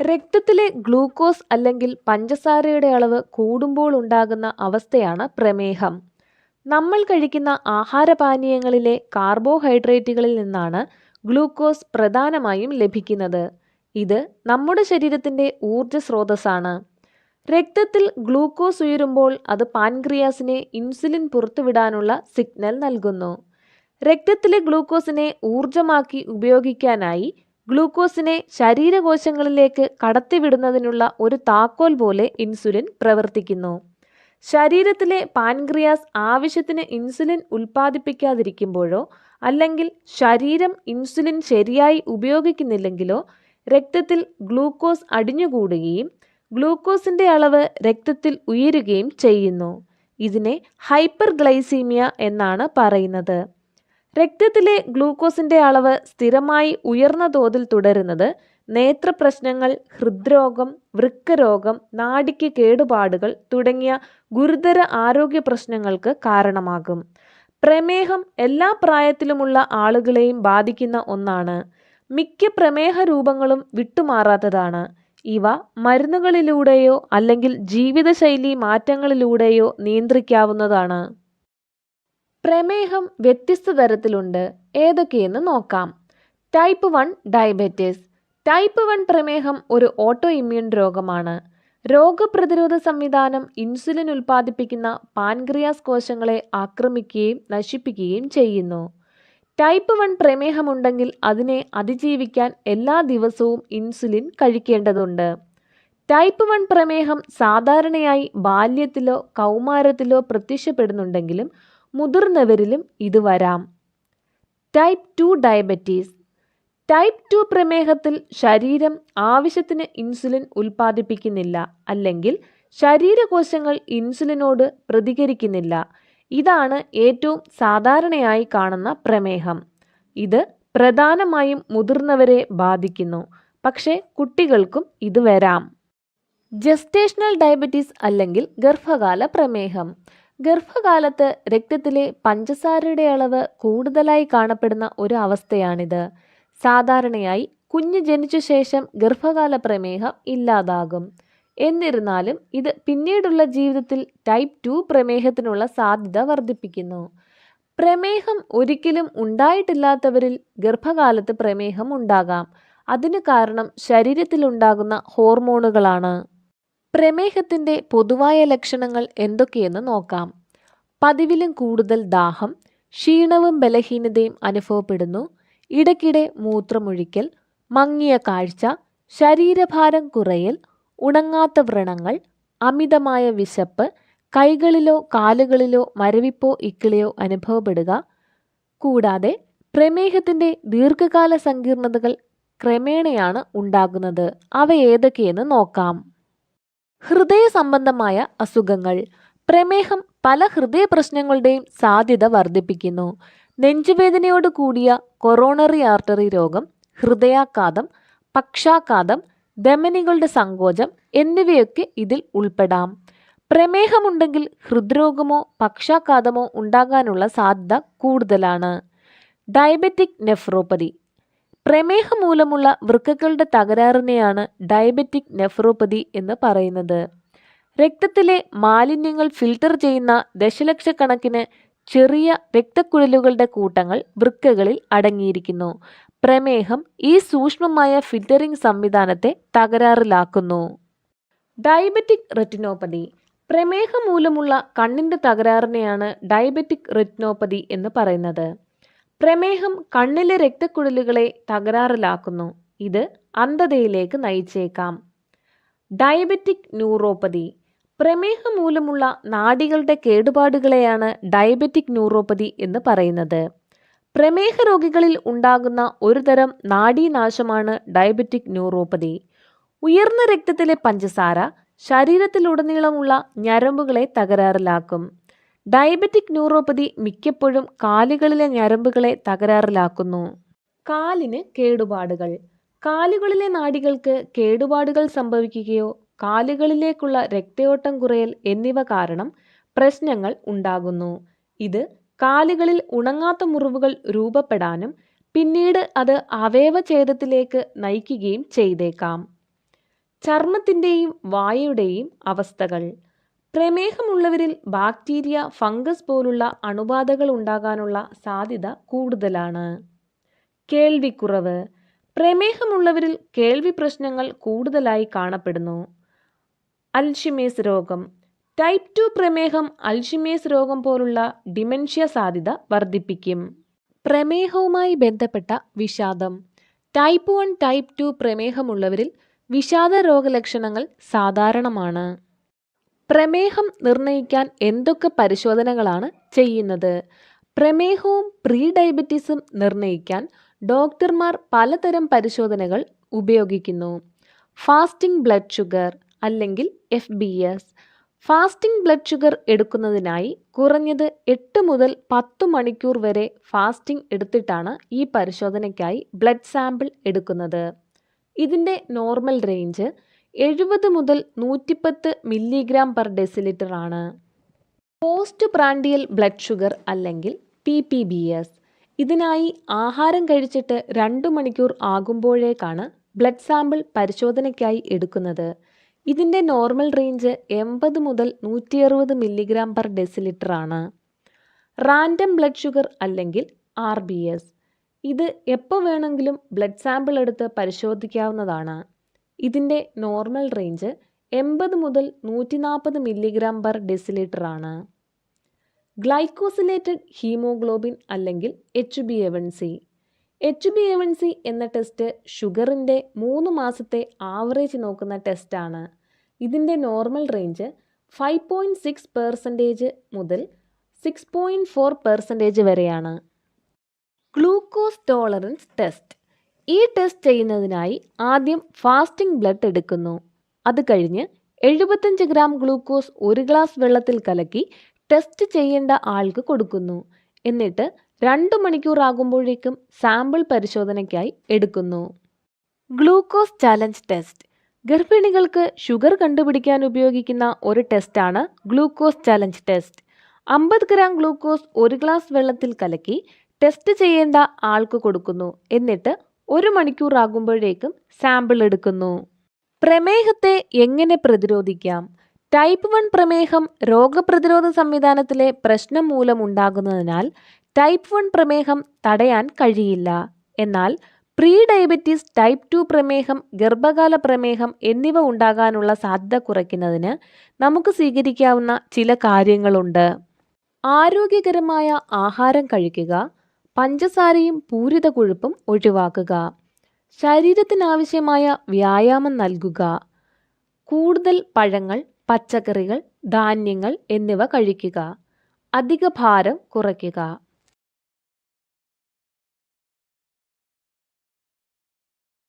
രക്തത്തിലെ ഗ്ലൂക്കോസ് അല്ലെങ്കിൽ പഞ്ചസാരയുടെ അളവ് കൂടുമ്പോൾ ഉണ്ടാകുന്ന അവസ്ഥയാണ് പ്രമേഹം. നമ്മൾ കഴിക്കുന്ന ആഹാരപാനീയങ്ങളിലെ കാർബോഹൈഡ്രേറ്റുകളിൽ നിന്നാണ് ഗ്ലൂക്കോസ് പ്രധാനമായും ലഭിക്കുന്നത്. ഇത് നമ്മുടെ ശരീരത്തിന്റെ ഊർജ സ്രോതസ്സാണ് രക്തത്തിൽ ഗ്ലൂക്കോസ് ഉയരുമ്പോൾ അത് പാൻക്രിയാസിനെ ഇൻസുലിൻ പുറത്തുവിടാനുള്ള സിഗ്നൽ നൽകുന്നു. രക്തത്തിലെ ഗ്ലൂക്കോസിനെ ഊർജമാക്കി ഉപയോഗിക്കാനായി ഗ്ലൂക്കോസിനെ ശരീരകോശങ്ങളിലേക്ക് കടത്തിവിടുന്നതിനുള്ള ഒരു താക്കോൽ പോലെ ഇൻസുലിൻ പ്രവർത്തിക്കുന്നു. ശരീരത്തിലെ പാൻക്രിയാസ് ആവശ്യത്തിന് ഇൻസുലിൻ ഉൽപ്പാദിപ്പിക്കാതിരിക്കുമ്പോഴോ അല്ലെങ്കിൽ ശരീരം ഇൻസുലിൻ ശരിയായി ഉപയോഗിക്കുന്നില്ലെങ്കിലോ രക്തത്തിൽ ഗ്ലൂക്കോസ് അടിഞ്ഞുകൂടുകയും ഗ്ലൂക്കോസിന്റെ അളവ് രക്തത്തിൽ ഉയരുകയും ചെയ്യുന്നു. ഇതിനെ ഹൈപ്പർഗ്ലൈസീമിയ എന്നാണ് പറയുന്നത്. രക്തത്തിലെ ഗ്ലൂക്കോസിന്റെ അളവ് സ്ഥിരമായി ഉയർന്ന തോതിൽ തുടരുന്നത് നേത്രപ്രശ്നങ്ങൾ, ഹൃദ്രോഗം, വൃക്കരോഗം, നാടിക്ക് കേടുപാടുകൾ തുടങ്ങിയ ഗുരുതര ആരോഗ്യ പ്രശ്നങ്ങൾക്ക് കാരണമാകും. പ്രമേഹം എല്ലാ പ്രായത്തിലുമുള്ള ആളുകളെയും ബാധിക്കുന്ന ഒന്നാണ്. മിക്ക പ്രമേഹ രൂപങ്ങളും വിട്ടുമാറാത്തതാണ്. ഇവ മരുന്നുകളിലൂടെയോ അല്ലെങ്കിൽ ജീവിതശൈലി മാറ്റങ്ങളിലൂടെയോ നിയന്ത്രിക്കാവുന്നതാണ്. പ്രമേഹം വ്യത്യസ്ത തരത്തിലുണ്ട്. ഏതൊക്കെയെന്ന് നോക്കാം. Type one diabetes type one പ്രമേഹം ഒരു ഓട്ടോ ഇമ്മ്യൂൺ രോഗമാണ്. രോഗപ്രതിരോധ സംവിധാനം ഇൻസുലിൻ ഉൽപ്പാദിപ്പിക്കുന്ന പാൻക്രിയാസ് കോശങ്ങളെ ആക്രമിക്കുകയും നശിപ്പിക്കുകയും ചെയ്യുന്നു. ടൈപ്പ് വൺ പ്രമേഹമുണ്ടെങ്കിൽ അതിനെ അതിജീവിക്കാൻ എല്ലാ ദിവസവും ഇൻസുലിൻ കഴിക്കേണ്ടതുണ്ട്. ടൈപ്പ് വൺ പ്രമേഹം സാധാരണയായി ബാല്യത്തിലോ കൗമാരത്തിലോ പ്രത്യക്ഷപ്പെടുന്നുണ്ടെങ്കിലും മുതിർന്നവരിലും ഇത് വരാം. Type two diabetes type two പ്രമേഹത്തിൽ ശരീരം ആവശ്യത്തിന് ഇൻസുലിൻ ഉൽപ്പാദിപ്പിക്കുന്നില്ല അല്ലെങ്കിൽ ശരീരകോശങ്ങൾ ഇൻസുലിനോട് പ്രതികരിക്കുന്നില്ല. ഇതാണ് ഏറ്റവും സാധാരണയായി കാണുന്ന പ്രമേഹം. ഇത് പ്രധാനമായും മുതിർന്നവരെ ബാധിക്കുന്നു. പക്ഷേ കുട്ടികൾക്കും ഇത് വരാം. ജസ്റ്റേഷണൽ ഡയബറ്റീസ് അല്ലെങ്കിൽ ഗർഭകാല പ്രമേഹം ഗർഭകാലത്ത് രക്തത്തിലെ പഞ്ചസാരയുടെ അളവ് കൂടുതലായി കാണപ്പെടുന്ന ഒരു അവസ്ഥയാണിത്. സാധാരണയായി കുഞ്ഞ് ജനിച്ച ശേഷം ഗർഭകാല പ്രമേഹം ഇല്ലാതാകും. എന്നിരുന്നാലും ഇത് പിന്നീടുള്ള ജീവിതത്തിൽ ടൈപ്പ് ടു പ്രമേഹത്തിനുള്ള സാധ്യത വർദ്ധിപ്പിക്കുന്നു. പ്രമേഹം ഒരിക്കലും ഉണ്ടായിട്ടില്ലാത്തവരിൽ ഗർഭകാലത്ത് പ്രമേഹം ഉണ്ടാകാം. അതിന് കാരണം ശരീരത്തിലുണ്ടാകുന്ന ഹോർമോണുകളാണ്. പ്രമേഹത്തിന്റെ പൊതുവായ ലക്ഷണങ്ങൾ എന്തൊക്കെയെന്ന് നോക്കാം. പതിവിലും കൂടുതൽ ദാഹം, ക്ഷീണവും ബലഹീനതയും അനുഭവപ്പെടുന്നു. ഇടയ്ക്കിടെ മൂത്രമൊഴിക്കൽ, മങ്ങിയ കാഴ്ച, ശരീരഭാരം കുറയൽ, ഉണങ്ങാത്ത വ്രണങ്ങൾ, അമിതമായ വിശപ്പ്, കൈകളിലോ കാലുകളിലോ മരവിപ്പോ ഇക്കിളിയോ അനുഭവപ്പെടുക. കൂടാതെ പ്രമേഹത്തിന്റെ ദീർഘകാല സങ്കീർണതകൾ ക്രമേണയാണ് ഉണ്ടാകുന്നത്. അവ ഏതൊക്കെയെന്ന് നോക്കാം. ഹൃദയ സംബന്ധമായ അസുഖങ്ങൾ പ്രമേഹം പല ഹൃദയ പ്രശ്നങ്ങളുടെയും സാധ്യത വർദ്ധിപ്പിക്കുന്നു. നെഞ്ചുവേദനയോട് കൂടിയ കൊറോണറി ആർട്ടറി രോഗം, ഹൃദയാഘാതം, പക്ഷാഘാതം, ധമനികളുടെ സങ്കോചം എന്നിവയൊക്കെ ഇതിൽ ഉൾപ്പെടാം. പ്രമേഹമുണ്ടെങ്കിൽ ഹൃദ്രോഗമോ പക്ഷാഘാതമോ ഉണ്ടാകാനുള്ള സാധ്യത കൂടുതലാണ്. ഡയബറ്റിക് നെഫ്രോപ്പതി പ്രമേഹം മൂലമുള്ള വൃക്കകളുടെ തകരാറിനെയാണ് ഡയബറ്റിക് നെഫ്രോപ്പതി എന്ന് പറയുന്നത്. രക്തത്തിലെ മാലിന്യങ്ങൾ ഫിൽട്ടർ ചെയ്യുന്ന ദശലക്ഷക്കണക്കിന് ചെറിയ രക്തക്കുഴലുകളുടെ കൂട്ടങ്ങൾ വൃക്കകളിൽ അടങ്ങിയിരിക്കുന്നു. പ്രമേഹം ഈ സൂക്ഷ്മമായ ഫിൽറ്ററിംഗ് സംവിധാനത്തെ തകരാറിലാക്കുന്നു. ഡയബറ്റിക് റെറ്റിനോപ്പതി പ്രമേഹം മൂലമുള്ള കണ്ണിന്റെ തകരാറിനെയാണ് ഡയബറ്റിക് റെറ്റിനോപ്പതി എന്ന് പറയുന്നത്. പ്രമേഹം കണ്ണിലെ രക്തക്കുഴലുകളെ തകരാറിലാക്കുന്നു. ഇത് അന്ധതയിലേക്ക് നയിച്ചേക്കാം. ഡയബറ്റിക് ന്യൂറോപ്പതി പ്രമേഹം മൂലമുള്ള നാഡികളുടെ കേടുപാടുകളെയാണ് ഡയബറ്റിക് ന്യൂറോപ്പതി എന്ന് പറയുന്നത്. പ്രമേഹ രോഗികളിൽ ഉണ്ടാകുന്ന ഒരുതരം നാഡീനാശമാണ് ഡയബറ്റിക് ന്യൂറോപ്പതി. ഉയർന്ന രക്തത്തിലെ പഞ്ചസാര ശരീരത്തിലുടനീളമുള്ള ഞരമ്പുകളെ തകരാറിലാക്കും. ഡയബറ്റിക് ന്യൂറോപ്പതി മിക്കപ്പോഴും കാലുകളിലെ ഞരമ്പുകളെ തകരാറിലാക്കുന്നു. കാലിന് കേടുപാടുകൾ കാലുകളിലെ നാടികൾക്ക് കേടുപാടുകൾ സംഭവിക്കുകയോ കാലുകളിലേക്കുള്ള രക്തയോട്ടം കുറയൽ എന്നിവ കാരണം പ്രശ്നങ്ങൾ ഉണ്ടാകുന്നു. ഇത് കാലുകളിൽ ഉണങ്ങാത്ത മുറിവുകൾ രൂപപ്പെടാനും പിന്നീട് അത് അവയവഛേദത്തിലേക്ക് നയിക്കുകയും ചെയ്തേക്കാം. ചർമ്മത്തിന്റെയും വായയുടെയും അവസ്ഥകൾ പ്രമേഹമുള്ളവരിൽ ബാക്ടീരിയ ഫംഗസ് പോലുള്ള അണുബാധകൾ ഉണ്ടാകാനുള്ള സാധ്യത കൂടുതലാണ്. കേൾവിക്കുറവ്. പ്രമേഹമുള്ളവരിൽ കേൾവി പ്രശ്നങ്ങൾ കൂടുതലായി കാണപ്പെടുന്നു. അൽഷിമേസ് രോഗം. ടൈപ്പ് ടു പ്രമേഹം അൽഷിമേസ് രോഗം പോലുള്ള ഡിമെൻഷ്യ സാധ്യത വർദ്ധിപ്പിക്കും. പ്രമേഹവുമായി ബന്ധപ്പെട്ട വിഷാദം. ടൈപ്പ് വൺ ടൈപ്പ് ടു പ്രമേഹമുള്ളവരിൽ വിഷാദ രോഗലക്ഷണങ്ങൾ സാധാരണമാണ്. പ്രമേഹം നിർണയിക്കാൻ എന്തൊക്കെ പരിശോധനകളാണ് ചെയ്യുന്നത്? പ്രമേഹവും പ്രീ ഡയബറ്റീസും നിർണയിക്കാൻ ഡോക്ടർമാർ പലതരം പരിശോധനകൾ ഉപയോഗിക്കുന്നു. ഫാസ്റ്റിംഗ് ബ്ലഡ് ഷുഗർ അല്ലെങ്കിൽ F B S. Fasting blood sugar എടുക്കുന്നതിനായി കുറഞ്ഞത് എട്ട് മുതൽ പത്ത് മണിക്കൂർ വരെ ഫാസ്റ്റിംഗ് എടുത്തിട്ടാണ് ഈ പരിശോധനയ്ക്കായി ബ്ലഡ് സാമ്പിൾ എടുക്കുന്നത്. ഇതിന്റെ നോർമൽ റേഞ്ച് എഴുപത് മുതൽ നൂറ്റിപ്പത്ത് മില്ലിഗ്രാം പെർ ഡെസിലിറ്റർ ആണ്. പോസ്റ്റ് ബ്രാൻഡിയൽ ബ്ലഡ് ഷുഗർ അല്ലെങ്കിൽ പി പി ബി എസ്. ഇതിനായി ആഹാരം കഴിച്ചിട്ട് രണ്ട് മണിക്കൂർ ആകുമ്പോഴേക്കാണ് ബ്ലഡ് സാമ്പിൾ പരിശോധനയ്ക്കായി എടുക്കുന്നത്. ഇതിന്റെ നോർമൽ റേഞ്ച് എൺപത് മുതൽ നൂറ്റി അറുപത് മില്ലിഗ്രാം പെർ ഡെസിലിറ്റർ ആണ്. റാൻഡം ബ്ലഡ് ഷുഗർ അല്ലെങ്കിൽ ആർ ബി എസ്. ഇത് എപ്പോൾ വേണമെങ്കിലും ബ്ലഡ് സാമ്പിൾ എടുത്ത് പരിശോധിക്കാവുന്നതാണ്. ഇതിന്റെ നോർമൽ റേഞ്ച് എൺപത് മുതൽ നൂറ്റി നാൽപ്പത് മില്ലിഗ്രാം പെർ ഡെസിലിറ്റർ ആണ്. ഗ്ലൈക്കോസിലേറ്റഡ് ഹീമോഗ്ലോബിൻ അല്ലെങ്കിൽ H B A one C. H B A one C എന്ന ടെസ്റ്റ് ഷുഗറിന്റെ മൂന്ന് മാസത്തെ ആവറേജ് നോക്കുന്ന ടെസ്റ്റാണ് ഇതിന്റെ normal range five point six percentage മുതൽ സിക്സ് പോയിന്റ് ഫോർ പെർസെന്റേജ് വരെയാണ്. ഗ്ലൂക്കോസ് ടോളറൻസ് ടെസ്റ്റ് ഈ ടെസ്റ്റ് ചെയ്യുന്നതിനായി ആദ്യം ഫാസ്റ്റിംഗ് ബ്ലഡ് എടുക്കുന്നു. അത് കഴിഞ്ഞ് എഴുപത്തഞ്ച് ഗ്രാം ഗ്ലൂക്കോസ് ഒരു ഗ്ലാസ് വെള്ളത്തിൽ കലക്കി ടെസ്റ്റ് ചെയ്യേണ്ട ആൾക്ക് കൊടുക്കുന്നു. എന്നിട്ട് രണ്ട് മണിക്കൂർ ആകുമ്പോഴേക്കും സാമ്പിൾ പരിശോധനയ്ക്കായി എടുക്കുന്നു. ഗ്ലൂക്കോസ് ചലഞ്ച് ടെസ്റ്റ് ഗർഭിണികൾക്ക് ഷുഗർ കണ്ടുപിടിക്കാൻ ഉപയോഗിക്കുന്ന ഒരു ടെസ്റ്റാണ് ഗ്ലൂക്കോസ് ചലഞ്ച് ടെസ്റ്റ് അമ്പത് ഗ്രാം ഗ്ലൂക്കോസ് ഒരു ഗ്ലാസ് വെള്ളത്തിൽ കലക്കി ടെസ്റ്റ് ചെയ്യേണ്ട ആൾക്ക് കൊടുക്കുന്നു. എന്നിട്ട് ഒരു മണിക്കൂർ ആകുമ്പോഴേക്കും സാമ്പിൾ എടുക്കുന്നു. പ്രമേഹത്തെ എങ്ങനെ പ്രതിരോധിക്കാം? ടൈപ്പ് വൺ പ്രമേഹം രോഗപ്രതിരോധ സംവിധാനത്തിലെ പ്രശ്നം മൂലമുണ്ടാകുന്നതിനാൽ ടൈപ്പ് വൺ പ്രമേഹം തടയാൻ കഴിയില്ല. എന്നാൽ പ്രീ ഡയബറ്റീസ് ടൈപ്പ് ടു പ്രമേഹം ഗർഭകാല പ്രമേഹം എന്നിവ ഉണ്ടാകാനുള്ള സാധ്യത കുറയ്ക്കുന്നതിന് നമുക്ക് സ്വീകരിക്കാവുന്ന ചില കാര്യങ്ങളുണ്ട്. ആരോഗ്യകരമായ ആഹാരം കഴിക്കുക പഞ്ചസാരയും പൂരിത കൊഴുപ്പും ഒഴിവാക്കുക. ശരീരത്തിനാവശ്യമായ വ്യായാമം നൽകുക. കൂടുതൽ പഴങ്ങൾ പച്ചക്കറികൾ ധാന്യങ്ങൾ എന്നിവ കഴിക്കുക. അധിക ഭാരം കുറയ്ക്കുക.